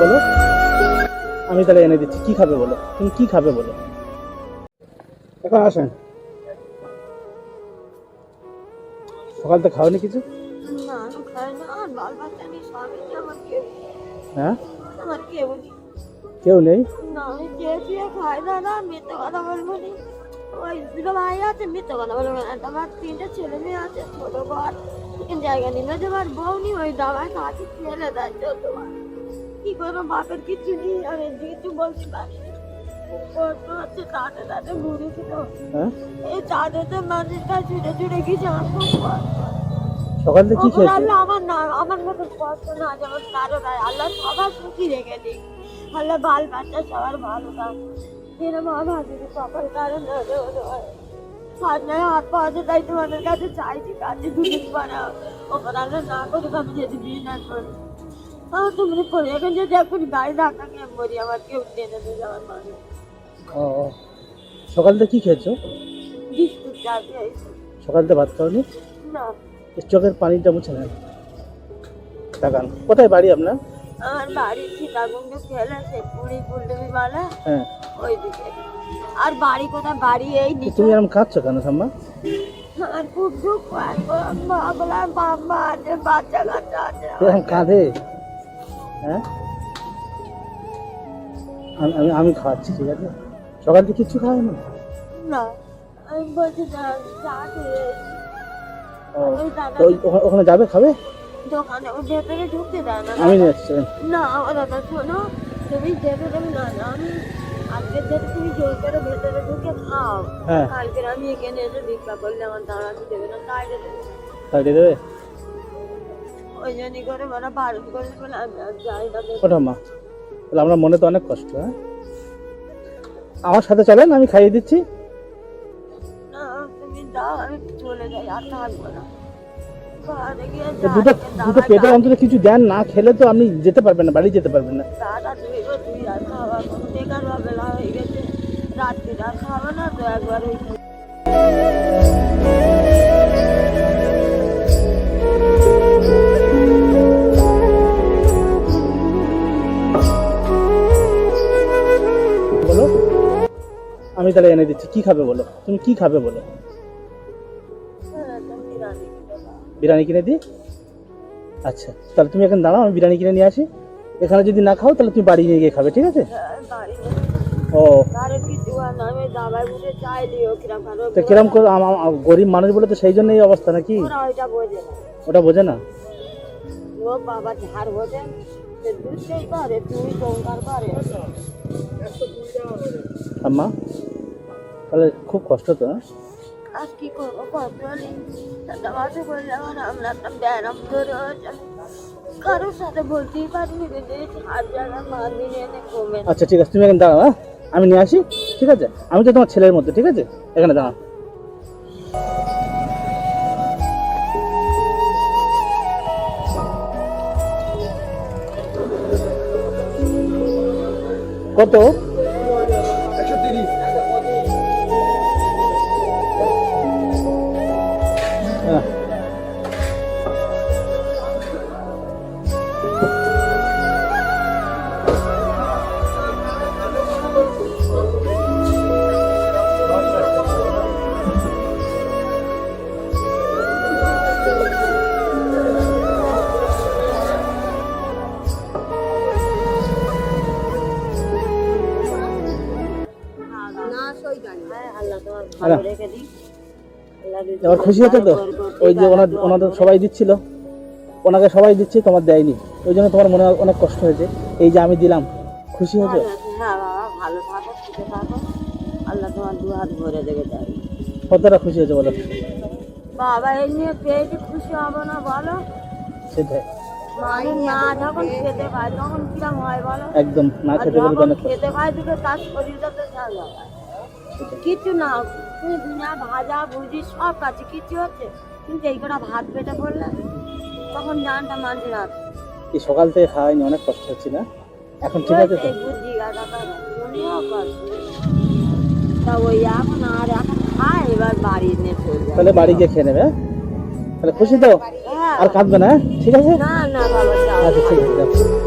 বলো। আমি তাহলে এনে দিচ্ছি। কি খাবে বলো? তুমি কি খাবে বলো? এখন আসেন। সকাল তো খাওনি কিছু? হ্যাঁ? আমার নেই কেউ নেই? আমার জায়গা বউ নি ওই দাবায় কাছে ফেলে দেয় কি করব বাপের কিছু নেই কিছু পারি সকাল থেকে কি আমার না আমার মতো কষ্ট না যেমন কারও আল্লাহ সবার সুখী রেখে দিই আল্লাহ বাল বাচ্চা সবার ভালো থাক এরকম আমার যদি কপাল কারণ হয় সামনে হাত পাওয়া যায় তাই তোমাদের কাছে চাইছি দুদিন না আমি বিয়ে না করি। আমার তো মনে করি এখন যদি এখন গাড়ি ধাক্কাকে মরি আমার কেউ টেনে দিয়ে যাওয়ার মানুষ ও ও। সকাল থেকে কি খেয়েছো? বিস্কুট সকাল থেকে ভাত খাওনি? না। চোখের পানিটা মুছে নেন তাকান কোথায় বাড়ি আপনার? আমার বাড়ি সীতাকুণ্ড খেলে সে পুরী ফুলদেবী মালা হ্যাঁ। ওইদিকে। আর বাড়ি কোথায়? বাড়ি এই নিচে। তুমি এরকম কাঁদছো কেন সাম্মা? আর খুব দুঃখ মা বাবা আছে বাচ্চা কাচ্চা আছে। এরকম কাঁদে? হ্যাঁ? আমি আমি খাওয়াচ্ছি ঠিক আছে? সকাল থেকে কিচ্ছু খাওয়াই না না আমি বলছি ওখানে যাবে খাবে? দোকানে ভেতরে ঢুকতে দেয় না। আমি যাচ্ছি। না দাদা শোনো তুমি যেতে দেবে না আমি আজকে যেতে তুমি জোর করে ভেতরে ঢুকে খাও। হ্যাঁ। কালকে আমি এখানে এসে ভিক্ষা করলে আমার দাঁড়াতে দেবে না তাই দেবে। তাহলে দেবে? ওই জন্যই করে ওরা বারণ করে বলে আমি আর যাই না। ওটা মা। তাহলে আমরা মনে তো অনেক কষ্ট হ্যাঁ? আমার সাথে চলেন আমি খাইয়ে দিচ্ছি। না তুমি দাও আমি চলে যাই আর থাকব না। দুটো দুটো দাদা- পেটে অন্তত কিছু দেন না খেলে তো আপনি যেতে পারবেন না বাড়ি যেতে পারবেন না। আমি তাহলে এনে দিচ্ছি। কি খাবে বলো? তুমি কি খাবে বলো? বিরিয়ানি কিনে দিই আচ্ছা তাহলে তুমি এখন দাঁড়াও, আমি বিরিয়ানি কিনে নিয়ে আসি। এখানে যদি না খাও, তাহলে তুমি বাড়ি নিয়ে গিয়ে খাবে, ঠিক আছে? ও। তো কিরম করে গরিব মানুষ বলে তো সেই জন্য এই অবস্থা নাকি? ওটা বোঝে না। ও তাহলে খুব কষ্ট তো হ্যাঁ? আর কি করব কষ্ট নেই মাসে বললে, আমার একটা ধরে কারোর সাথে বলতেই পারিনি আচ্ছা ঠিক আছে, তুমি এখানে দাঁড়াও হ্যাঁ? আমি নিয়ে আসি, ঠিক আছে? আমি তো তোমার ছেলের মধ্যে, ঠিক আছে? এখানে দাঁড়াও। কত? খুশি হচ্ছে তো? ওই যে ওনার ওনাদের সবাই দিচ্ছিল। ওনাকে সবাই দিচ্ছে, তোমার দেয়নি। ওই জন্য তোমার মনে অনেক কষ্ট হয়েছে। এই যে আমি দিলাম, খুশি কতটা খুশি হয়েছে বলো? বাবা এই নিয়ে পেয়েছি খুশি হব না বলো সেটাই একদম না খেতে যখন খেতে তার শরীরটা তো কিছু না তুমি দুনিয়া ভাজা ভুজি সব কাছে কিছু হচ্ছে। কিন্তু এই কটা ভাত পেটে পড়লে তখন জানটা মানছে রাত এই সকাল থেকে খাওয়াইনি? অনেক কষ্ট হচ্ছে না? এখন ঠিক আছে তো? গাদা। কষ্ট। তা ওই এখন আর এখন খায় এবার বাড়ি নিয়ে চলে তাহলে বাড়ি গিয়ে খেয়ে নেবে হ্যাঁ? তাহলে খুশি তো? হ্যাঁ। আর কাঁদবে না হ্যাঁ? ঠিক আছে? না না বাবা আচ্ছা ঠিক আছে।